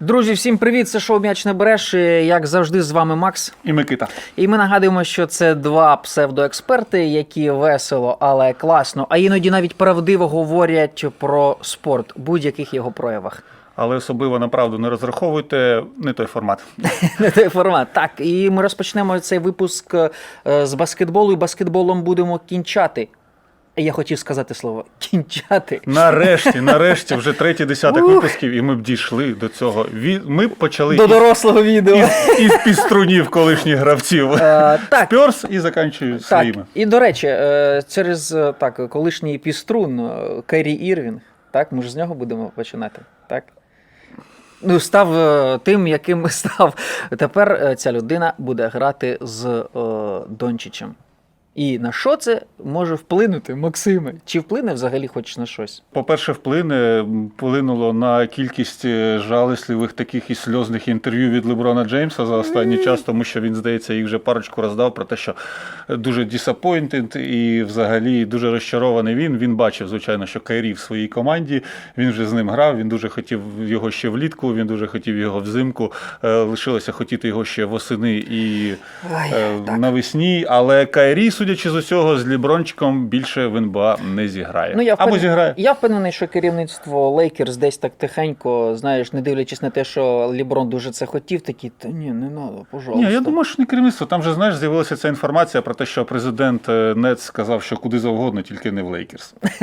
Друзі, всім привіт! Це шоу М'яч не береш. І, Як завжди, з вами Макс. І Микита. І ми нагадуємо, що це два псевдоексперти, які весело, але класно, а іноді навіть правдиво говорять про спорт будь-яких його проявах. Але особливо на правду не розраховуйте не той формат. Не той формат. Так, і ми розпочнемо цей випуск е, з баскетболу, і баскетболом будемо кінчати. Я хотів сказати слово кінчати. Нарешті, нарешті, вже третій десяток випусків, і ми б дійшли до цього. Ми почали До із, дорослого відео. із, із піструнів колишніх гравців. Е, так, Пьорс і заканчую Так, своїми. і до речі, е, через е, так, колишній піструн Керрі Ірвінг, так, ми ж з нього будемо починати, так? Ну, став тим, яким став. Тепер ця людина буде грати з Дончичем. І на що це може вплинути, Максиме? Чи вплине взагалі хоч на щось? По-перше, вплине вплинуло на кількість е, жалісливих таких і сльозних інтерв'ю від Леброна Джеймса за останній час, тому що він, здається, їх вже парочку роздав про те, що дуже disappointed і взагалі дуже розчарований він. Він бачив, звичайно, що Кайрі в своїй команді. Він вже з ним грав. Він дуже хотів його ще влітку. Він дуже хотів його взимку. Е, Лишилося хотіти його ще восени і е, навесні. Але Кайрі, судячи з усього, з Лібрончиком більше в НБА не зіграє. Ну, я Або зіграє. Я впевнений, що керівництво Лейкерс десь так тихенько, знаєш, не дивлячись на те, що Ліброн дуже це хотів, такі, та ні, не треба, пожалуйста. Ні, я думаю, що не керівництво. Там же знаєш, з'явилася ця інформація про те, що президент Нец сказав, що куди завгодно, тільки не в Лейкерс.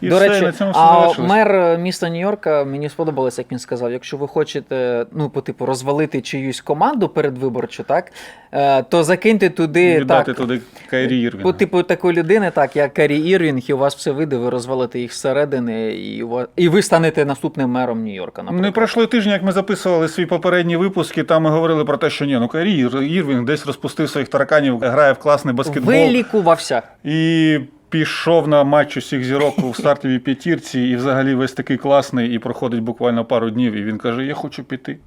І До все, речі, на цьому все а мер міста Нью-Йорка мені сподобалось, як він сказав: якщо ви хочете, ну, по типу, розвалити чиюсь команду передвиборчу, так, е, то закиньте туди Віддати так, туди Кайрі Ірвінга. по типу такої людини, так, як Карі Ірвінг, і у вас все вийде, ви розвалите їх зсередини, і, у вас- і ви станете наступним мером Нью-Йорка. Не Наприклад. пройшло тижня, як ми записували свій попередній випуск, і там ми говорили про те, що ні, ну Кайрі Ірвінг десь розпустив своїх тараканів, грає в класний баскетбол. Вилікувався. І пішов на матч усіх зірок у стартовій п'ятірці, і взагалі весь такий класний, і проходить буквально пару днів, і він каже: Я хочу піти.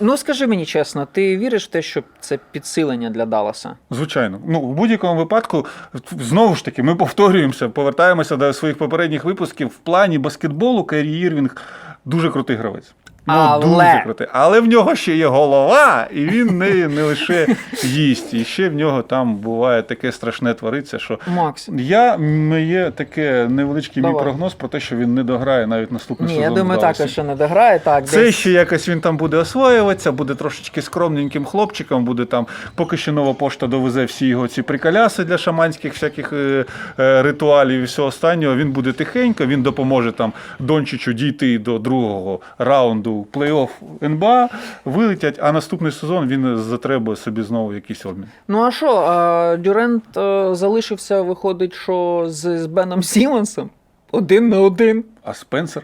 Ну скажи мені чесно, ти віриш в те, що це підсилення для Далласа? Звичайно, ну в будь-якому випадку, знову ж таки, ми повторюємося, повертаємося до своїх попередніх випусків. В плані баскетболу Кері Ірвінг дуже крутий гравець. Ну, Але- дуже крутий. Але в нього ще є голова, і він не, не лише їсть. І ще в нього там буває таке страшне твориться, що Макс. я моє таке невеличкий мій прогноз про те, що він не дограє навіть наступний Ні, сезон. я думаю, також що не дограє. Так, Це десь. ще якось він там буде освоюватися, буде трошечки скромненьким хлопчиком, буде там, поки що нова пошта довезе всі його ці приколяси для шаманських всяких е, е, ритуалів і всього останнього. Він буде тихенько, він допоможе там Дончичу дійти до другого раунду плей-офф НБА, вилетять, а наступний сезон він затребує собі знову якийсь обмін. Ну а що, Дюрент е, залишився, виходить, що з, з Беном Сімонсом один на один. А Спенсер,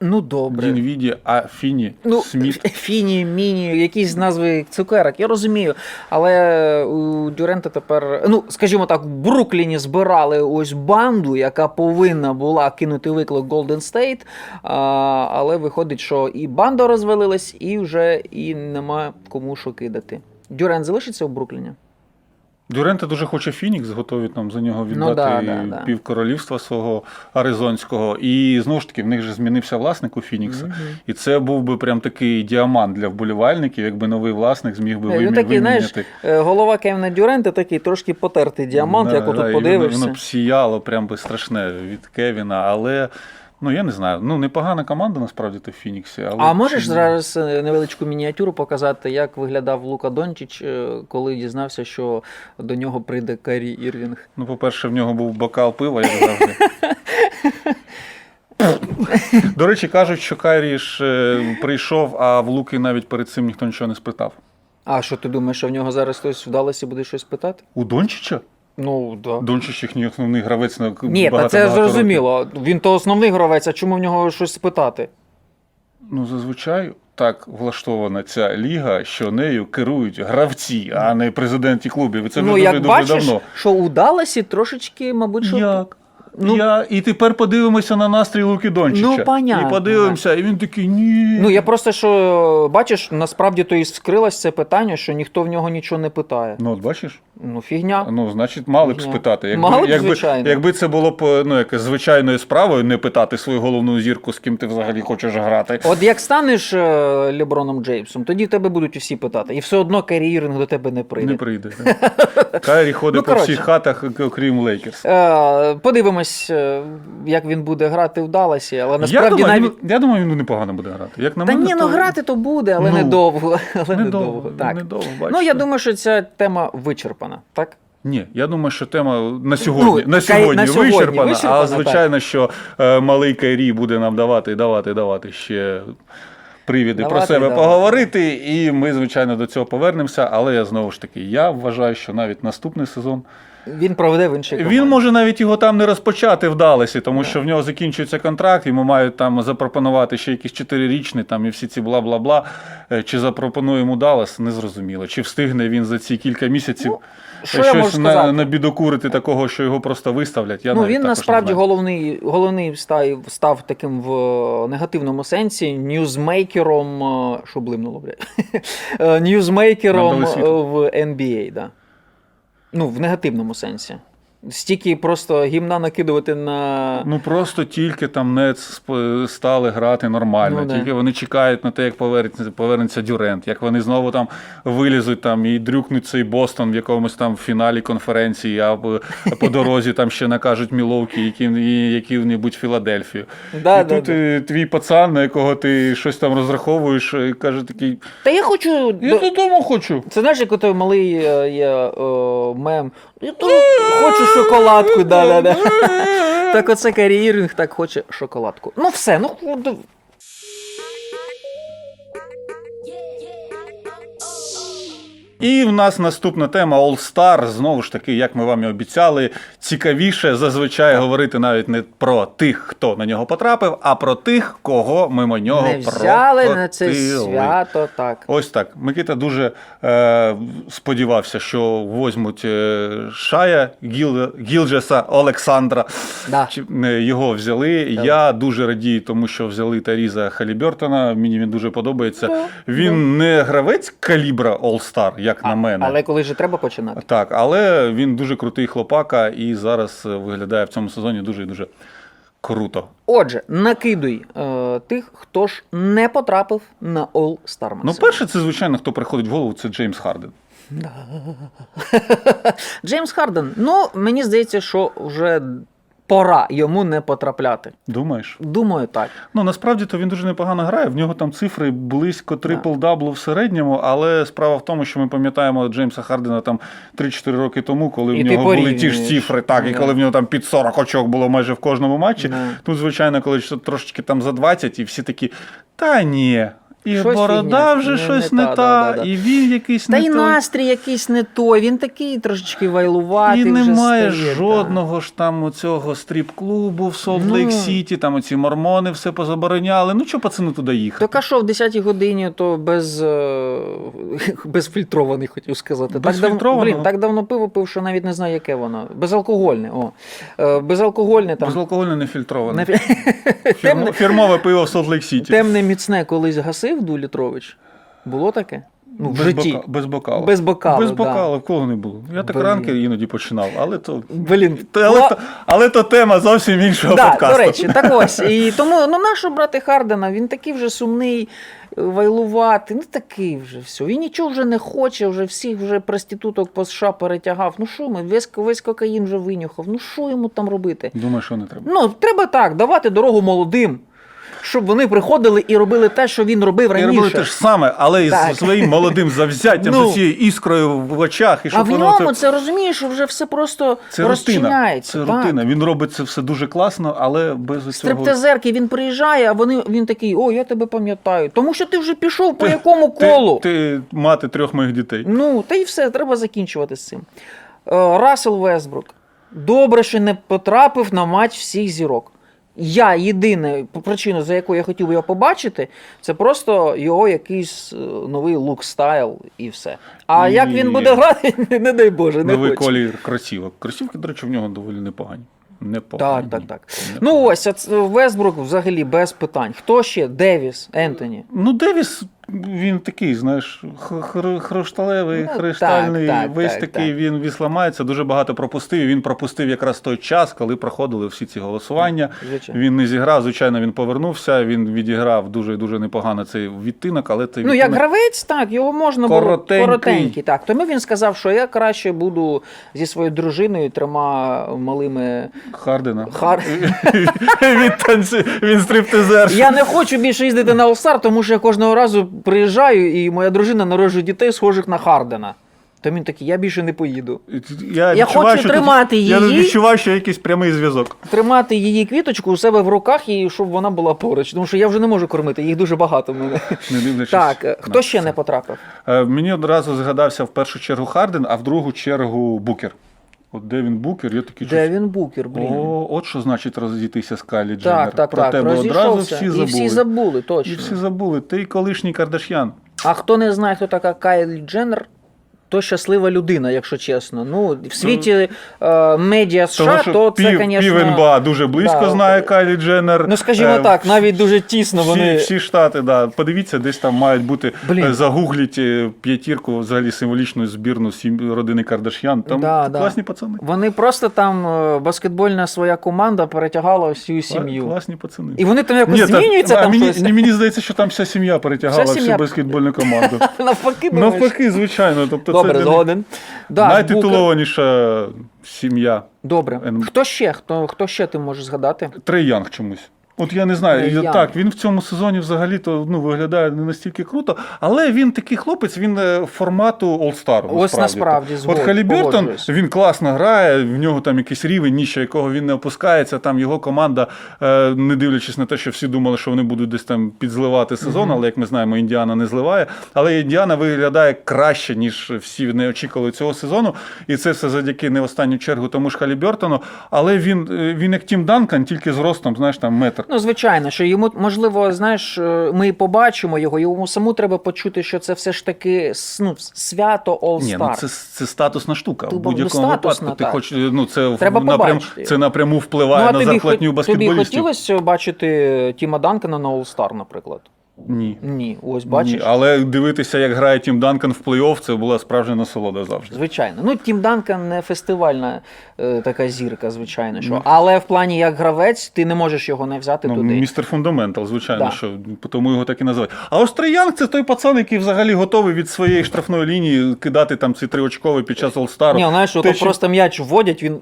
Ну добре. Дінвіді, а Фіні, Ну, Сміт. Фіні, Міні, якісь назви цукерок, я розумію. Але у Дюрента тепер, ну, скажімо так, в Брукліні збирали ось банду, яка повинна була кинути виклик Golden State. А, але виходить, що і банда розвалилась, і вже і нема кому що кидати. Дюрент залишиться у Брукліні? Дюрента дуже хоче Фінікс, готові там за нього віддати Ну да, да, да. півкоролівства свого аризонського. І знову ж таки, в них же змінився власник у Фінікса. І це був би прям такий діамант для вболівальників, якби новий власник зміг би Е, вимі- Ну, такий, знаєш, е, голова Кевіна Дюрента такий трошки потертий діамант, Да, як да, отут і подивишся. Воно, воно б сіяло прям би страшне від Кевіна, але. Ну, я не знаю. Ну, непогана команда насправді то в Фініксі. Але А можеш зараз е, невеличку мініатюру показати, як виглядав Лука Дончич, е, коли дізнався, що до нього прийде Карі Ірвінг? Ну, по-перше, в нього був бокал пива, як завжди. До речі, кажуть, що Кайрі ж е, прийшов, а в Луки навіть перед цим ніхто нічого не спитав. А що ти думаєш, що в нього зараз хтось вдалося буде щось питати? У Дончича? Ну, да. Дончич їхній основний гравець на Ні, та багато, це багато років. зрозуміло. Він то основний гравець, а чому в нього щось спитати? Ну, зазвичай так влаштована ця ліга, що нею керують гравці, а не президенті клубів. І це вже ну, дуже як дуже бачиш, давно. що у Далласі трошечки, мабуть, що Як? Ну, Я, і тепер подивимося на настрій Луки Дончича. Ну, понятно, І подивимося, і він такий ні. Ну я просто що бачиш, насправді то і скрилось це питання, що ніхто в нього нічого не питає. Ну, от бачиш? Ну, фігня. Ну, значить, мали б спитати. Якби, Мали б, якби, звичайно. якби це було б ну, як, звичайною справою, не питати свою головну зірку, з ким ти взагалі хочеш грати. От як станеш е, Леброном Джеймсом, тоді в тебе будуть усі питати. І все одно Ірвінг до тебе не прийде. Не прийде. да. Кайрі ходить Ну, по коротше. всіх хатах, окрім Лейкерс. Е, подивимось, е, як він буде грати в Даласі, але Я насправді думаю, навіть. він, я думаю, він непогано буде грати. Як на Та мене, ні, ну грати то буде, але Ну, недовго. Але недовго, недовго. Так. недовго, Ну, я думаю, що ця тема вичерпана, так? Ні, я думаю, що тема на сьогодні, Ну, на сьогодні, на сьогодні вичерпана, вичерпана, а звичайно, що е, малий Кайрі буде нам давати, давати, давати ще привіди про себе давати. поговорити, і ми, звичайно, до цього повернемося. Але я знову ж таки, я вважаю, що навіть наступний сезон Він проведе в іншій команді. він може навіть його там не розпочати в Далесі, тому що в нього закінчується контракт, йому мають там запропонувати ще якийсь чотирирічний там і всі ці бла-бла-бла. Е, Чи запропонує йому Далlas, незрозуміло. Чи встигне він за ці кілька місяців Ну, що я можу сказати? набідокурити такого, що його просто виставлять. Я ну, навіть він також насправді не знаю. головний, головний став, став таким в негативному сенсі ньюзмейкером, е, що блимнуло, блядь, Е, ньюзмейкером е, світло. в NBA, да. Ну, в негативному сенсі. Стільки просто гімна накидувати на. Ну просто тільки там сп- стали грати нормально. Ну, тільки вони чекають на те, як повернеться, повернеться Дюрент, як вони знову там вилізуть там і дрюкнуть цей Бостон в якомусь там фіналі конференції, а по, дорозі там ще накажуть Міловки, які які небудь Філадельфію. Да, і да, тут да. твій пацан, на якого ти щось там розраховуєш, і каже такий: Та я хочу. Я додому хочу. Це знаєш, як той малий е, є е, мем. Я тут хочу шоколадку, да, да, да. Так оце Карі так хоче шоколадку. Ну все, ну І в нас наступна тема All Star. Знову ж таки, як ми вам і обіцяли, цікавіше зазвичай говорити навіть не про тих, хто на нього потрапив, а про тих, кого мимо нього не взяли на це свято, так. Ось так. Микита дуже е, сподівався, що возьмуть е, Шая Гіл, Гілджеса Олександра. Да. Е, його взяли. Так. Я дуже радію, тому що взяли Таріза Халібертона. Мені він дуже подобається. Да, Він не гравець калібра All Star, як на мене. Але коли ж треба починати. Так, але він дуже крутий хлопака і зараз е, виглядає в цьому сезоні дуже і дуже круто. Отже, накидуй е, тих, хто ж не потрапив на All-Star Ну, перше, це звичайно, хто приходить в голову, це Джеймс Харден. Джеймс Харден. Ну, мені здається, що вже пора йому не потрапляти. Думаєш? Думаю, так. Ну насправді то він дуже непогано грає. В нього там цифри близько трипл-даблу в середньому, але справа в тому, що ми пам'ятаємо Джеймса Хардена там 3-4 роки тому, коли І в нього були ті ж цифри, так, і коли в нього там під 40 очок було майже в кожному матчі. Да. Тут, звичайно, коли трошечки там за 20, і всі такі, та ні. І Щось борода вже Не- щось не не, та, та, да, да. і він якийсь Та не й настрій якийсь не той, він такий трошечки вайлуватий. І вже немає стає, жодного ж там цього стріп-клубу в Солт Ну. Лейк Сіті, там оці мормони все позабороняли. Ну що пацану туди їхати? Так а що в 10-й годині, то без, е, безфільтрований, хотів сказати. Так давно, блін, так давно пиво пив, що навіть не знаю, яке воно. Безалкогольне. О. Е, безалкогольне там. Безалкогольне не фільтроване. Не... Фірмо, темне, фірмове пиво в Солт Лейк Сіті. темне міцне колись гасив Дулітрович. Було таке? Ну, в без, житті. бока, без бокалу. Без бокалу, Без да. бокалу, в кого не було. Я так Блін. ранки іноді починав, але то. Блін, Але, кла- то, але то тема зовсім іншого да, подкасту. До речі, так ось. І тому ну, нащо брати Хардена? Він такий вже сумний, вайлуватий, ну такий вже все. Він нічого вже не хоче, вже всіх вже проституток по США перетягав. Ну що ми, весь, весь кокаїн вже винюхав. Ну що йому там робити? Думаю, що не треба. Ну, треба так, давати дорогу молодим, щоб вони приходили і робили те, що він робив І раніше. робили те ж саме, але із Так. своїм молодим завзяттям, Ну. з цією іскрою в очах. І А в воно ньому це, це розумієш, що вже все просто це рутина. розчиняється. Це так. рутина. Він робить це все дуже класно, але без цього. Стриптизерки, він приїжджає, а вони, він такий, о, я тебе пам'ятаю. Тому що ти вже пішов по якому колу. Ти, ти мати трьох моїх дітей. Ну, та й все, треба закінчувати з цим. Е, Рассел Весбрук. Добре, що не потрапив на матч всіх зірок. Я єдине причина, за якою я хотів би його побачити, це просто його якийсь е, новий лук стайл і все. А І- як він буде грати, не дай Боже, не Новий хочу. колір кросівок. Кросівки, до речі, в нього доволі непогані. непогані. Так, так, так. Ну ось, це взагалі без питань. Хто ще? Девіс, Ентоні. Ну, Девіс, він такий, знаєш, хрусталевий, Ну, хриштальний, так, так, весь так, такий, так. він вісламається, дуже багато пропустив. Він пропустив якраз той час, коли проходили всі ці голосування. Звичайно. Він не зіграв, звичайно, він повернувся. Він відіграв дуже дуже непогано цей відтинок, але цей Ну, як гравець, так, його можна було Коротенький. коротенький. Так. Тому він сказав, що я краще буду зі своєю дружиною трьома малими. Хардена. Хар... він стриптизер. Я не хочу більше їздити на All-Star, тому що я кожного разу приїжджаю, і моя дружина народжує дітей, схожих на Хардена. То він такий, я більше не поїду. Я, Я хочу що тут- тримати Я її. відчуваю, що якийсь прямий зв'язок. Тримати її квіточку у себе в руках і щоб вона була поруч. Тому що я вже не можу кормити, їх дуже багато в мене. Не дивлячись Так, хто ще це. не потрапив? Е, Мені одразу згадався в першу чергу Харден, а в другу чергу Букер. От де він Букер, я такий Девін Букер, блін. О, от що значить розійтися з Кайлі Дженнер. так, так, Про так. тебе одразу всі і забули. всі забули, точно. І всі забули. Ти колишній Кардаш'ян. А хто не знає, хто така Кайлі Дженнер, то щаслива людина, якщо чесно. Ну, в світі е, медіа США, що то це, пів, звісно. пів НБА дуже близько да, знає е, Кайлі Дженнер. Ну, скажімо Е, так, навіть дуже тісно всі, вони. всі штати, да. Подивіться, десь там мають бути Блін. е, загугліть е, п'ятірку, взагалі символічну збірну сім, родини Кардаш'ян. Там Да, да. класні пацани. Вони просто там баскетбольна своя команда перетягала всю сім'ю. Класні пацани. І вони там якось Ні, змінюються а там мені, щось. мені здається, що там вся сім'я перетягала Вся сім'я. всю баскетбольну команду. Навпаки. Навпаки, звичайно. Тобто Добре, згоден. Да, Букер. найтитулованіша сім'я. Добре. Ен- Хто ще? Хто, хто ще ти можеш згадати? Трей Янг чомусь. От я не знаю, я- так, він в цьому сезоні взагалі-то ну, виглядає не настільки круто, але він такий хлопець, він е, формату All-Star. Ось насправді, От Халібертон, він класно грає, в нього там якийсь рівень, ніщо якого він не опускається. Там його команда, е, не дивлячись на те, що всі думали, що вони будуть десь там підзливати сезон, але як ми знаємо, Індіана не зливає. Але Індіана виглядає краще, ніж всі не очікували цього сезону. І це все завдяки не в останню чергу тому ж Халібертону. Але він, е, він як Тім Данкан, тільки з ростом, знаєш, там метр. Ну, звичайно, що йому можливо, знаєш, е, ми побачимо його, йому саму треба почути, що це все ж таки ну, свято All Ні, ну це, це статусна штука. Ну, В будь-якому ну, випадку ти хоч ну це Треба напрям, це напряму ну, впливає а на зарплатню баскетболістів. тобі хотілося бачити Тіма Данкана на All Star, наприклад? Ні. Ні, ось бачиш. Ні, але дивитися, як грає Тім Данкан в плей-офф, це була справжня насолода завжди. Звичайно. Ну, Тім Данкан не фестивальна е, така зірка, звичайно. Що. Ну. Але в плані як гравець, ти не можеш його не взяти Ну, туди. містер Фундаментал, звичайно, Да. що тому його так і називають. А ось Янг – це той пацан, який взагалі готовий від своєї штрафної лінії кидати там ці триочкові під час All-Star. Ні, знаєш, Те, ото чим- просто м'яч вводять, він.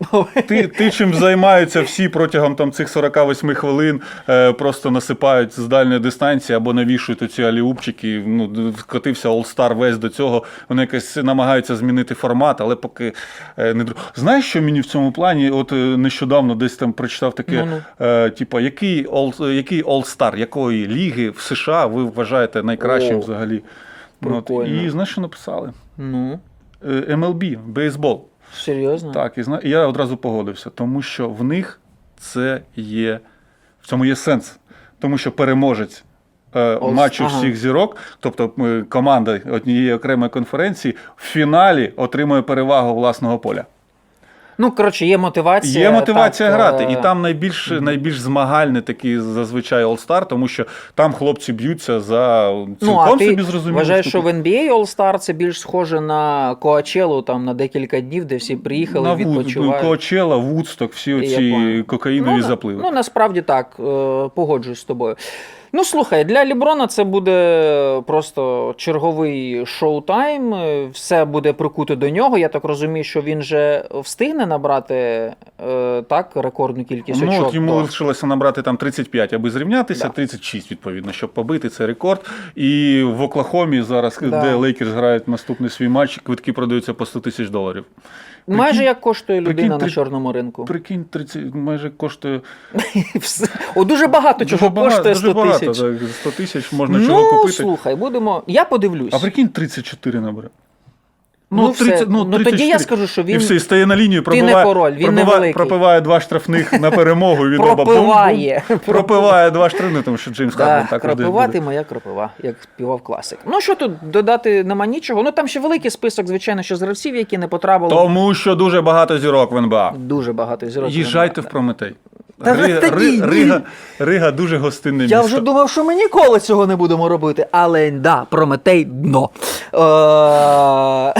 Ти, ти чим займаються всі протягом там, цих 48 хвилин, е, просто насипають з дальньої дистанції або навішують оці аліупчики. Ну, скотився All-Star весь до цього. Вони якось намагаються змінити формат, але поки е, не Знаєш, що мені в цьому плані? От е, нещодавно десь там прочитав таке: Ну-ну. е, типа, який All, який All-Star, якої ліги в США ви вважаєте найкращим О, взагалі? Ну, от, і знаєш, що написали? Ну, Е, MLB, бейсбол. серйозно. Так, і зна... я одразу погодився, тому що в них це є, в цьому є сенс. Тому що переможець е, матчу ага. всіх зірок, тобто е, команда однієї окремої конференції, в фіналі отримує перевагу власного поля. Ну, коротше, є мотивація. Є мотивація так, грати, е, і там найбільш, найбільш змагальний такий зазвичай All-Star, тому що там хлопці б'ються за цілком Ну, а ти собі зрозуміло. вважаєш, що в NBA All-Star це більш схоже на Коачелу там на декілька днів, де всі приїхали, на відпочивають. Коачела, Вудсток, всі оці кокаїнові ну, запливи. Ну, насправді так, е, погоджуюсь з тобою. Ну, слухай, для Ліброна це буде просто черговий шоу-тайм, е, все буде прикуто до нього. Я так розумію, що він же встигне набрати е, так, рекордну кількість Ну, очок. от йому лишилося набрати там 35, аби зрівнятися, Да. 36, відповідно, щоб побити цей рекорд. І в Оклахомі зараз, Да. де Лейкерс грають наступний свій матч, квитки продаються по 100 тисяч доларів. Майже як коштує людина прикинь, на чорному ринку. Прикинь, 30, майже коштує. О, дуже багато чого дуже багато, коштує дуже 100 тисяч. так, 100 тисяч можна Ну, чого купити. слухай, будемо. Я подивлюсь. А прикинь, 34 набере. Ну, все. 30, Ну, тоді 34. я скажу, що він- І все, і стає на лінію, Ти не король, він пробиває, невеликий. пропиває два штрафних на перемогу. і Він. Пропиває. Пропиває два штрафних, тому що Джеймс Харден також десь кропива ти моя кропива, як співав класик. Ну що тут додати нема нічого. Ну там ще великий список, звичайно, що з гравців, які не потрапили. Тому що дуже багато зірок в НБА. Дуже багато зірок. Їжджайте в Прометей. Та Рига, та Ри- Рига, Рига дуже гостинне Я вже думав, що ми ніколи цього не будемо робити, але да, Прометей дно. Е,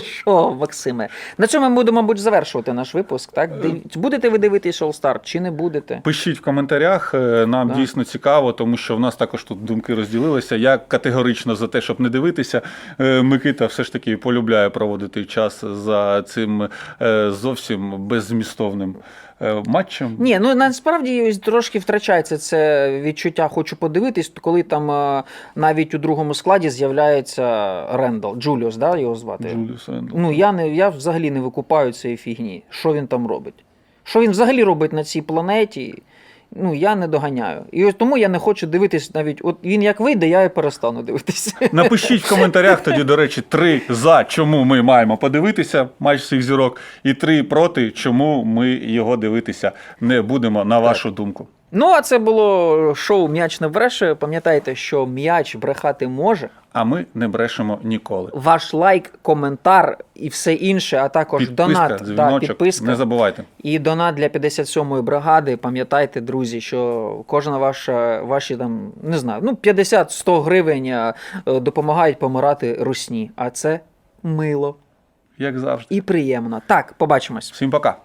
Що, Максиме? На цьому ми будемо, мабуть, завершувати наш випуск. Так? Див- Будете ви дивитись All Star чи не будете? Пишіть в коментарях, е, нам Да. дійсно цікаво, тому що в нас також тут думки розділилися. Я категорично за те, щоб не дивитися. Е, Микита все ж таки полюбляє проводити час за цим е, зовсім беззмістовним е, матчем. Ні, ну насправді трошки втрачається це відчуття, хочу подивитись, коли там е, навіть у другому складі з'являється Рендал, Джуліус, да, його звати. Джуліус Рендал. Ну я не я взагалі не викупаю цієї фігні. Що він там робить? Що він взагалі робить на цій планеті? Ну я не доганяю. І ось тому я не хочу дивитись навіть. От він як вийде, я і перестану дивитися. Напишіть в коментарях тоді, до речі, три за, чому ми маємо подивитися матч всіх зірок, і три проти, чому ми його дивитися не будемо, на вашу думку. Ну а це було шоу М'яч не бреше. Пам'ятайте, що м'яч брехати може. А ми не брешемо ніколи. Ваш лайк, коментар і все інше, а також Підписка, донат. Дзвіночок, підписка. не забувайте. І донат для 57-ї бригади. Пам'ятайте, друзі, що кожна ваша ваші там не знаю, ну 50-100 гривень е, допомагають помирати русні. А це мило Як завжди. і приємно. Так, побачимось. Всім пока.